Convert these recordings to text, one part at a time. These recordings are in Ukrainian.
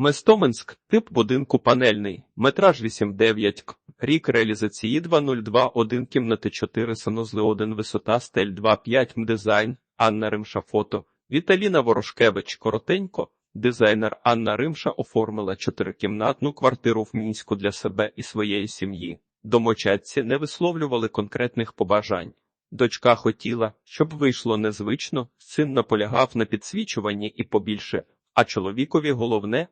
Местоменськ, тип будинку панельний, метраж 8,9 к. Рік реалізації 202, 1 кімнати 4 санузли 1 висота стель 2,5 м дизайн, Анна Римша фото. Віталіна Ворошкевич, коротенько. Дизайнер Анна Римша оформила чотирикімнатну квартиру в Мінську для себе і своєї сім'ї. Домочадці не висловлювали конкретних побажань. Дочка хотіла, щоб вийшло незвично, син наполягав на підсвічуванні і побільше, а чоловікові головне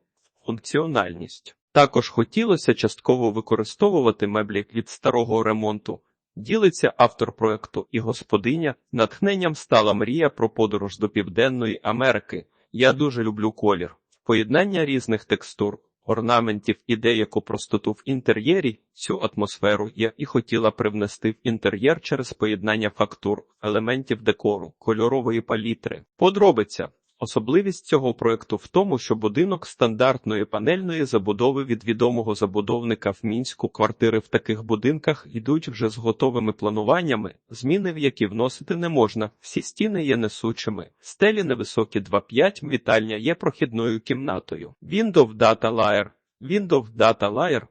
функціональність. Також хотілося частково використовувати меблі від старого ремонту. Ділиться автор проекту і господиня. Натхненням стала мрія про подорож до Південної Америки. Я дуже люблю колір, поєднання різних текстур, орнаментів і деяку простоту в інтер'єрі. Цю атмосферу я і хотіла привнести в інтер'єр через поєднання фактур, елементів декору, кольорової палітри. Подробиця. Особливість цього проекту в тому, що будинок стандартної панельної забудови від відомого забудовника в мінську. Квартири в таких будинках йдуть вже з готовими плануваннями, зміни в які вносити не можна. Всі стіни є несучими, стелі невисокі 2,5, вітальня є прохідною кімнатою. Windows Data Layer. Windows Data Layer.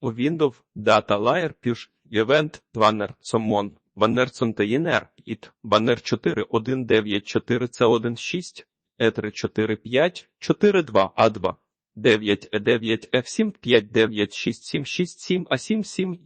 У Windows Data Layer піш Event Banner Summon Banner Container IT. Banner 4194 C16 Е345, 42, А2, 9, Е9, F7, 5, 9, 6, 7, 6, 7, А7, 7.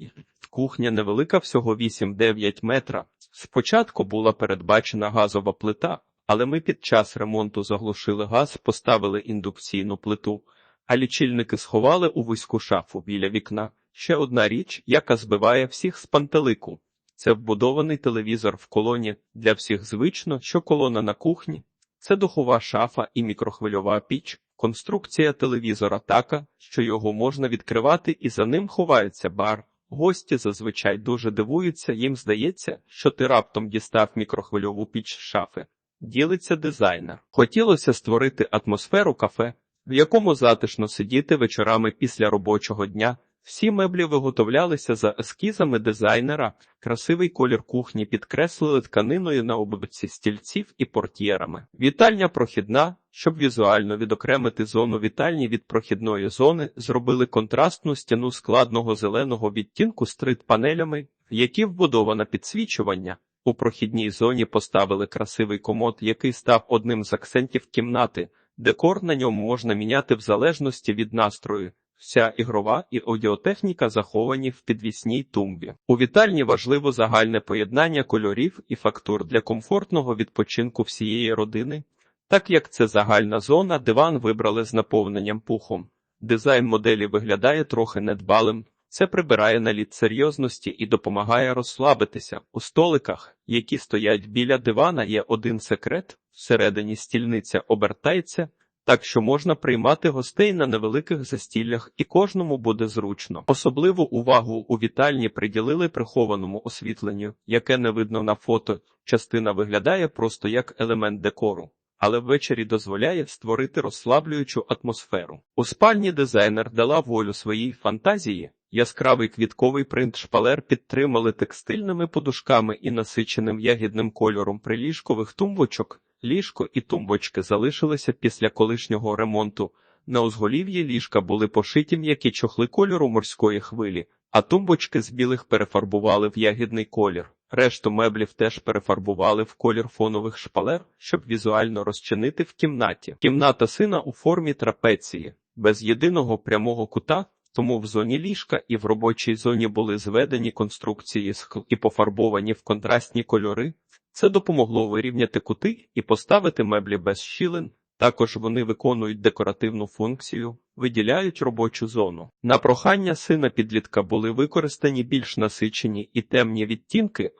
Кухня невелика, всього 8-9 метра. Спочатку була передбачена газова плита, але ми під час ремонту заглушили газ, поставили індукційну плиту, а лічильники сховали у вузьку шафу біля вікна. Ще одна річ, яка збиває всіх з пантелику. Це вбудований телевізор в колоні. Для всіх звично, що колона на кухні. Це духова шафа і мікрохвильова піч, конструкція телевізора така, що його можна відкривати і за ним ховається бар. Гості зазвичай дуже дивуються, їм здається, що ти раптом дістав мікрохвильову піч шафи. Ділиться дизайнер. Хотілося створити атмосферу кафе, в якому затишно сидіти вечорами після робочого дня. Всі меблі виготовлялися за ескізами дизайнера, красивий колір кухні підкреслили тканиною на ободці стільців і портьєрами. Вітальня прохідна, щоб візуально відокремити зону вітальні від прохідної зони, зробили контрастну стіну складного зеленого відтінку стрит панелями, в які вбудовано підсвічування. У прохідній зоні поставили красивий комод, який став одним з акцентів кімнати. Декор на ньому можна міняти в залежності від настрою. Вся ігрова і аудіотехніка заховані в підвісній тумбі. У вітальні важливо загальне поєднання кольорів і фактур для комфортного відпочинку всієї родини. Так як це загальна зона, диван вибрали з наповненням пухом. Дизайн моделі виглядає трохи недбалим. Це прибирає наліт серйозності і допомагає розслабитися. У столиках, які стоять біля дивана, є один секрет: всередині стільниця обертається так що можна приймати гостей на невеликих застіллях і кожному буде зручно. Особливу увагу у вітальні приділили прихованому освітленню, яке не видно на фото. Частина виглядає просто як елемент декору. Але ввечері дозволяє створити розслаблюючу атмосферу. У спальні дизайнер дала волю своїй фантазії. Яскравий квітковий принт шпалер підтримали текстильними подушками і насиченим ягідним кольором приліжкових тумбочок. Ліжко і тумбочки залишилися після колишнього ремонту. На узголів'ї ліжка були пошиті м'які чохли кольору морської хвилі, а тумбочки з білих перефарбували в ягідний колір. Решту меблів теж перефарбували в колір фонових шпалер, щоб візуально розчинити в кімнаті. Кімната сина у формі трапеції, без єдиного прямого кута, тому в зоні ліжка і в робочій зоні були зведені конструкції скл і пофарбовані в контрастні кольори. Це допомогло вирівняти кути і поставити меблі без щілин. Також вони виконують декоративну функцію, виділяють робочу зону. На прохання сина підлітка були використані більш насичені і темні відтінки,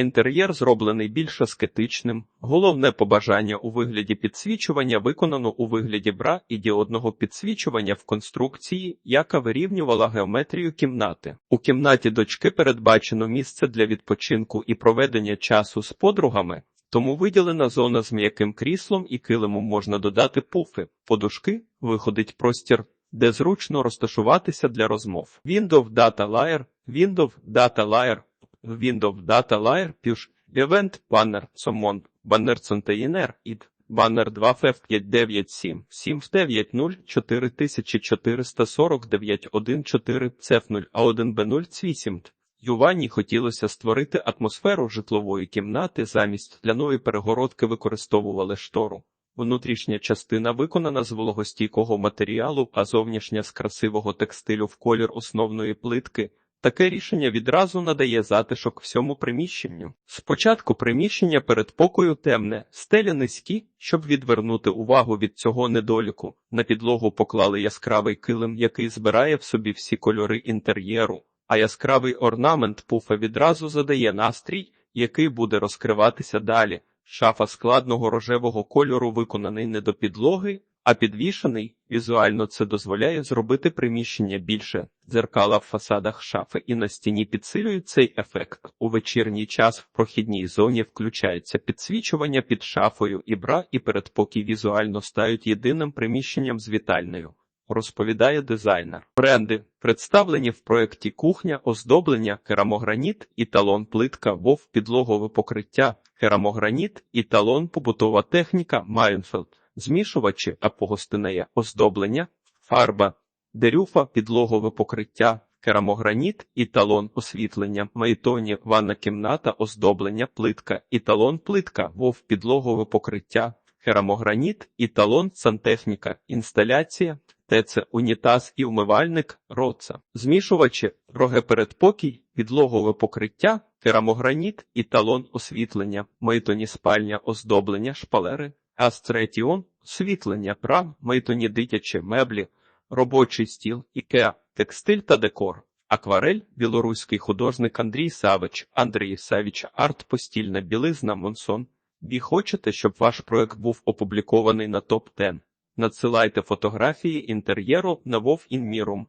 інтер'єр зроблений більш аскетичним. Головне побажання у вигляді підсвічування виконано у вигляді бра і діодного підсвічування в конструкції, яка вирівнювала геометрію кімнати. У кімнаті дочки передбачено місце для відпочинку і проведення часу з подругами. Тому виділена зона з м'яким кріслом і килимом можна додати пуфи, подушки, виходить простір, де зручно розташуватися для розмов. Windows Data Layer, Windows Data Layer, Windows Data Layer, Push, Event, Banner, Summon, Banner Container, ID, банер 2 фф 597 7 в 90 4449 14 цф 0 а 1 б 0 8 Ювані хотілося створити атмосферу житлової кімнати, замість скляної перегородки використовували штору. Внутрішня частина виконана з вологостійкого матеріалу, а зовнішня з красивого текстилю в колір основної плитки. Таке рішення відразу надає затишок всьому приміщенню. Спочатку приміщення передпокою темне, стелі низькі, щоб відвернути увагу від цього недоліку. На підлогу поклали яскравий килим, який збирає в собі всі кольори інтер'єру, а яскравий орнамент пуфа відразу задає настрій, який буде розкриватися далі. Шафа складного рожевого кольору виконаний не до підлоги, а підвішений. Візуально це дозволяє зробити приміщення більше. Дзеркала в фасадах шафи і на стіні підсилюють цей ефект. У вечірній час в прохідній зоні включається підсвічування під шафою і бра, і передпокій візуально стають єдиним приміщенням з вітальною. Розповідає дизайнер. Бренди представлені в проєкті кухня, оздоблення, керамограніт, італон плитка, вов, підлогове покриття, керамограніт, італон, побутова техніка, Майнфелд, змішувачі, апогостинеє, оздоблення, фарба, дерюфа, підлогове покриття, керамограніт, італон, освітлення, майтоні, ванна кімната, оздоблення, плитка, італон, плитка, вов, підлогове покриття, керамограніт, італон, сантехніка, інсталяція, ТЦ, унітаз і вмивальник, роца, змішувачі, роге передпокій, підлогове покриття, керамограніт, італон освітлення, мейтоні спальня, оздоблення, шпалери, астретіон, освітлення, прам, мейтоні дитячі меблі, робочий стіл, ікеа, текстиль та декор. Акварель, білоруський художник Андрій Савич, Андрій Савич, арт постільна білизна Монсон. Ви хочете, щоб ваш проект був опублікований на топ 10 Надсилайте фотографії інтер'єру на Вов Інмірум.